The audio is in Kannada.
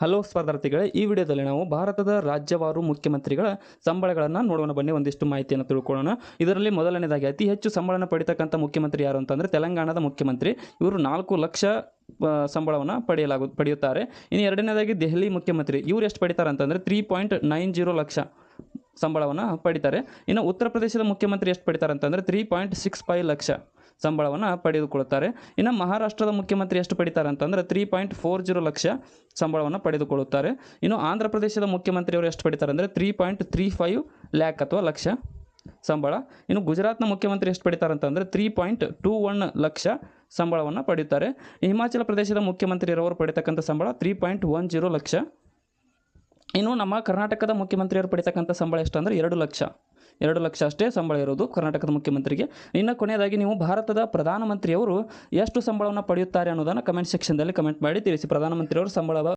ಹಲೋ ಸ್ಪರ್ಧಾರ್ಥಿಗಳೇ, ಈ ವಿಡಿಯೋದಲ್ಲಿ ನಾವು ಭಾರತದ ರಾಜ್ಯವಾರು ಮುಖ್ಯಮಂತ್ರಿಗಳ ಸಂಬಳಗಳನ್ನು ನೋಡೋಣ ಬನ್ನಿ, ಒಂದಿಷ್ಟು ಮಾಹಿತಿಯನ್ನು ತಿಳ್ಕೊಳ್ಳೋಣ. ಇದರಲ್ಲಿ ಮೊದಲನೇದಾಗಿ ಅತಿ ಹೆಚ್ಚು ಸಂಬಳನ ಪಡಿತಕ್ಕಂಥ ಮುಖ್ಯಮಂತ್ರಿ ಯಾರು ಅಂತಂದರೆ, ತೆಲಂಗಾಣದ ಮುಖ್ಯಮಂತ್ರಿ. ಇವರು ನಾಲ್ಕು ಲಕ್ಷ ಸಂಬಳವನ್ನು ಪಡೆಯಲಾಗು, ಪಡೆಯುತ್ತಾರೆ. ಇನ್ನು ಎರಡನೇದಾಗಿ ದೆಹಲಿ ಮುಖ್ಯಮಂತ್ರಿ. ಇವರು ಎಷ್ಟು ಪಡಿತಾರೆ ಅಂತಂದರೆ, three point nine zero lakh ಸಂಬಳವನ್ನು ಪಡಿತಾರೆ. ಇನ್ನು ಉತ್ತರ ಪ್ರದೇಶದ ಮುಖ್ಯಮಂತ್ರಿ ಎಷ್ಟು ಪಡಿತಾರೆ ಅಂತಂದರೆ, three point six five lakh. ಸಂಬಳವನ್ನು ಪಡೆದುಕೊಳ್ಳುತ್ತಾರೆ. ಇನ್ನು ಮಹಾರಾಷ್ಟ್ರದ ಮುಖ್ಯಮಂತ್ರಿ ಎಷ್ಟು ಪಡಿತಾರೆ ಅಂತಂದರೆ three point four zero lakh ಸಂಬಳವನ್ನು ಪಡೆದುಕೊಳ್ಳುತ್ತಾರೆ. ಇನ್ನು ಆಂಧ್ರ ಪ್ರದೇಶದ ಮುಖ್ಯಮಂತ್ರಿಯವರು ಎಷ್ಟು ಪಡಿತಾರೆ ಅಂದರೆ three point three five lakh ಅಥವಾ ಲಕ್ಷ ಸಂಬಳ. ಇನ್ನು ಗುಜರಾತ್ನ ಮುಖ್ಯಮಂತ್ರಿ ಎಷ್ಟು ಪಡಿತಾರೆ ಅಂತಂದರೆ three point two one lakh ಸಂಬಳವನ್ನು ಪಡೆಯುತ್ತಾರೆ ಹಿಮಾಚಲ ಪ್ರದೇಶದ ಮುಖ್ಯಮಂತ್ರಿ ಇರೋರು ಪಡಿತಕ್ಕಂಥ ಸಂಬಳ three point one zero lakh ಇನ್ನು ನಮ್ಮ ಕರ್ನಾಟಕದ ಮುಖ್ಯಮಂತ್ರಿಯವರು ಪಡಿತಕ್ಕಂಥ ಸಂಬಳ ಎಷ್ಟು ಅಂದರೆ ಎರಡು ಲಕ್ಷ. ಎರಡು ಲಕ್ಷ ಅಷ್ಟೇ ಸಂಬಳ ಇರೋದು ಕರ್ನಾಟಕದ ಮುಖ್ಯಮಂತ್ರಿಗೆ. ಇನ್ನು ಕೊನೆಯದಾಗಿ ನೀವು ಭಾರತದ ಪ್ರಧಾನಮಂತ್ರಿಯವರು ಎಷ್ಟು ಸಂಬಳವನ್ನು ಪಡೆಯುತ್ತಾರೆ ಅನ್ನೋದನ್ನು ಕಮೆಂಟ್ ಸೆಕ್ಷನ್ದಲ್ಲಿ ಕಮೆಂಟ್ ಮಾಡಿ ತಿಳಿಸಿ. ಪ್ರಧಾನಮಂತ್ರಿಯವರು ಸಂಬಳ